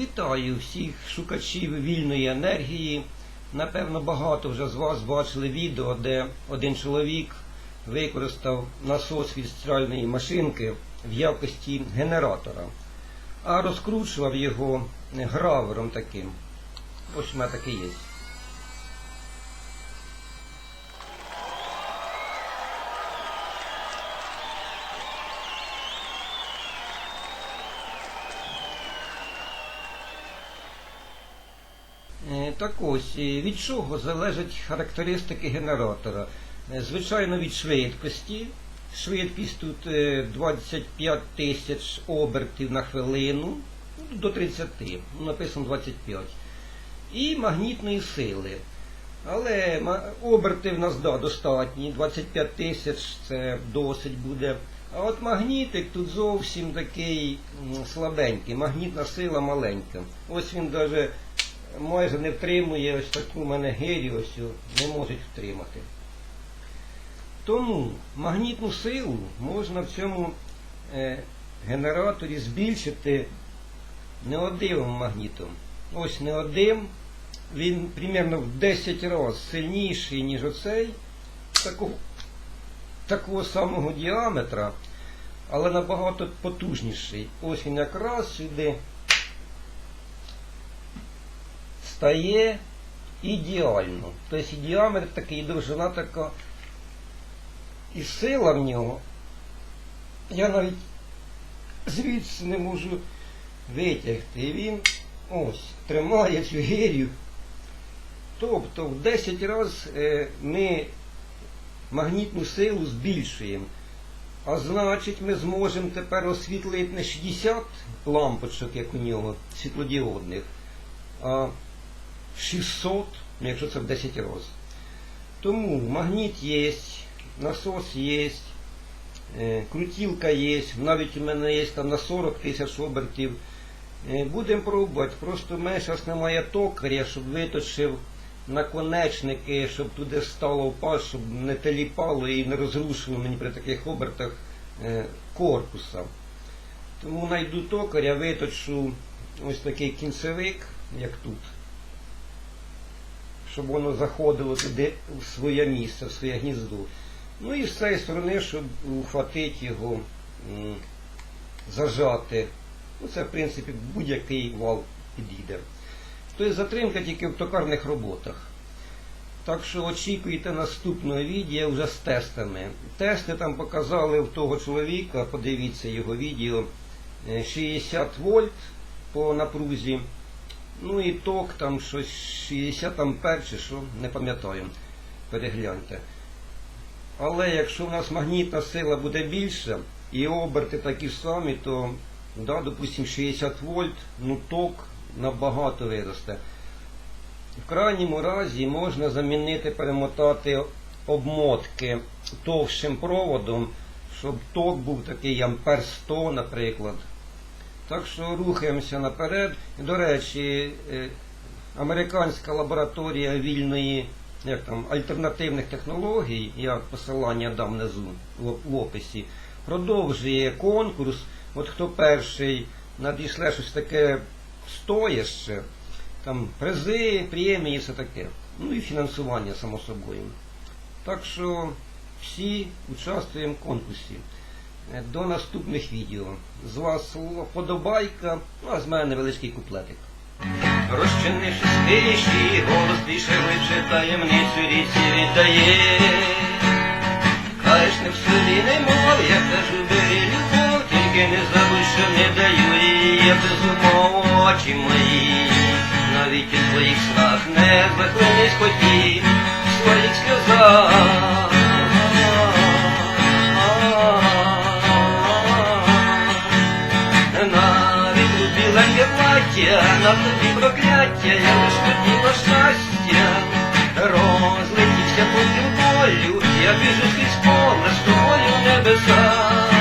Вітаю всіх шукачів вільної енергії. Напевно, багато вже з вас бачили відео, де один чоловік використав насос від стиральної машинки в якості генератора, а розкручував його гравером таким. Ось у мене такий є. Так ось, е, від чого залежать характеристики генератора? Е, Звичайно, від швидкості. Швидкість тут е, 25 тисяч обертів на хвилину, ну, до 30, ну, написано 25. І магнітної сили. Але оберти в нас да, достатні, 25 тисяч це досить буде. А от магнітик тут зовсім такий слабенький, магнітна сила маленька. Ось він навіть майже не втримує ось таку мене ось не можуть втримати. Тому магнітну силу можна в цьому е, генераторі збільшити неодимим магнітом. Ось неодим, він примерно в 10 разів сильніший, ніж оцей, такого, такого самого діаметра, але набагато потужніший. Ось він якраз сюди стає ідеально. Тобто і діаметр такий, і довжина така, і сила в нього. Я навіть звідси не можу витягти. І він ось тримає цю гирю. Тобто в 10 разів е, ми магнітну силу збільшуємо. А значить, ми зможемо тепер освітлити не 60 лампочок, як у нього, світлодіодних, а 600, ну, якщо це в 10 разів. Тому магніт є, насос є, е, крутілка є, навіть у мене є там на 40 тисяч обертів. Е, Будемо пробувати. Просто в мене зараз немає токаря, щоб виточив наконечники, щоб туди стало впас, щоб не теліпало і не розрушило мені при таких обертах е, корпуса. Тому знайду токаря, виточу ось такий кінцевик, як тут щоб воно заходило туди в своє місце, в своє гніздо. Ну і з цієї сторони, щоб ухватити його, зажати. Ну, це, в принципі, будь-який вал підійде. Тобто затримка тільки в токарних роботах. Так що очікуйте наступного відео вже з тестами. Тести там показали в того чоловіка, подивіться його відео, е, 60 вольт по напрузі. Ну і ток там щось 60 ампер чи що, не пам'ятаю. Перегляньте. Але якщо в нас магнітна сила буде більша і оберти такі самі, то, да, допустим, 60 вольт, ну ток набагато виросте. В крайньому разі можна замінити, перемотати обмотки товщим проводом, щоб ток був такий ампер 100, наприклад. Так що рухаємося наперед. До речі, е, американська лабораторія вільної як там, альтернативних технологій, я посилання дам внизу в описі, продовжує конкурс. От хто перший надійшле щось таке стояще, там призи, премії, все таке. Ну і фінансування, само собою. Так що всі участвуємо в конкурсі. Е, До наступних відео. З вас вподобайка, ну а з мене невеличкий куплетик. Розчинивши спіші, голос більше глибше таємницю ріці віддає. Кажеш, не в селі не мов, я кажу, бери любов, тільки не забудь, що не даю її, я без умов очі мої. Навіть у твоїх снах не захлинись хотів, в своїх сльозах. Прокляття, я лиш хотіла щастя, розлетівся потім болю, я біжу крізь поле з тобою небеса.